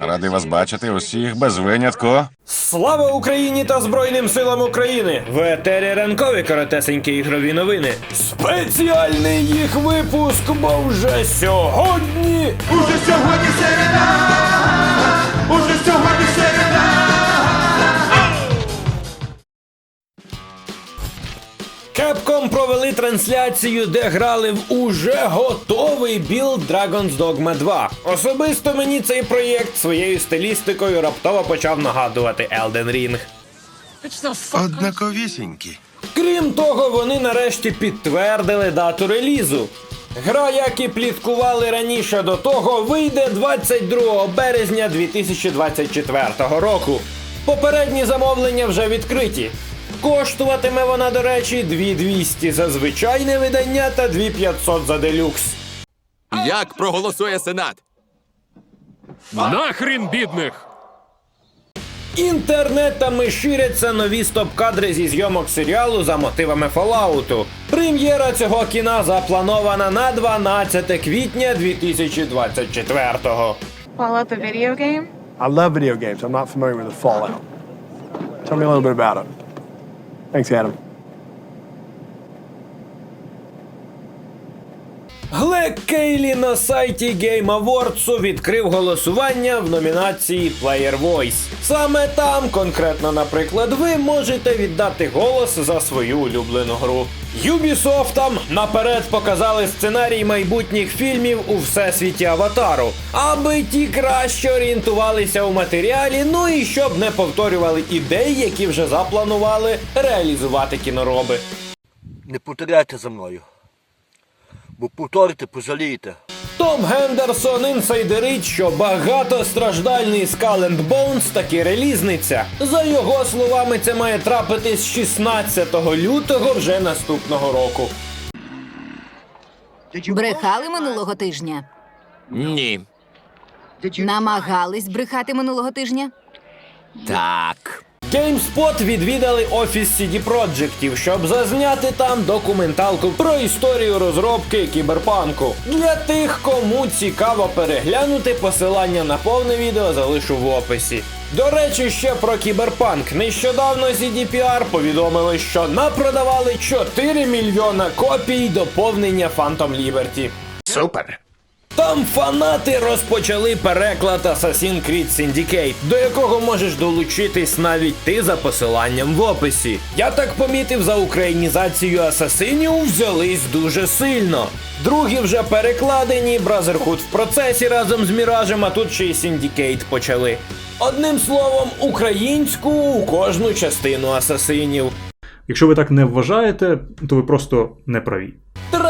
Радий вас бачити усіх без винятку. Слава Україні та Збройним силам України! В етері ранкові коротесенькі ігрові новини. Спеціальний їх випуск, бо вже сьогодні. Уже сьогодні середа, Capcom провели трансляцію, де грали в уже готовий білд Dragon's Dogma 2. Особисто мені цей проєкт своєю стилістикою раптово почав нагадувати Elden Ring. Однаковісінькі. Крім того, вони нарешті підтвердили дату релізу. Гра, як і пліткували раніше до того, вийде 22 березня 2024 року. Попередні замовлення вже відкриті. Коштуватиме вона, до речі, 2200 за звичайне видання та 2500 за делюкс. Як проголосує Сенат? Нахрін бідних! Інтернетами ширяться нові стоп-кадри зі зйомок серіалу за мотивами Фоллауту. Прем'єра цього кіна запланована на 12 квітня 2024-го. Fallout the video game? I love video games. I'm not familiar with the Fallout. Tell me a little bit about it. Thanks, Adam. Глек Кейлі на сайті Game Awards відкрив голосування в номінації Player Voice. Саме там, конкретно, наприклад, ви можете віддати голос за свою улюблену гру. Ubisoft наперед показали сценарій майбутніх фільмів у всесвіті Аватару, аби ті краще орієнтувалися у матеріалі, ну і щоб не повторювали ідей, які вже запланували реалізувати кінороби. Не повторяйте за мною. Бо повторите, пожалієте. Том Гендерсон інсайдерить, що багатостраждальний Skull and Bones таки релізниця. За його словами, це має трапитись 16 лютого вже наступного року. Брехали минулого тижня. Ні. Намагались брехати минулого тижня. Так. GameSpot відвідали офіс CD Projektів, щоб зазняти там документалку про історію розробки кіберпанку. Для тих, кому цікаво переглянути, посилання на повне відео залишу в описі. До речі, ще про кіберпанк. Нещодавно CDPR повідомили, що напродавали 4 мільйона копій доповнення Phantom Liberty. Супер. Там фанати розпочали переклад Assassin's Creed Syndicate, до якого можеш долучитись навіть ти за посиланням в описі. Я так помітив, за українізацію асасинів взялись дуже сильно. Другі вже перекладені, Brotherhood в процесі разом з Міражем, а тут ще й Syndicate почали. Одним словом, українську у кожну частину асасинів. Якщо ви так не вважаєте, то ви просто не праві.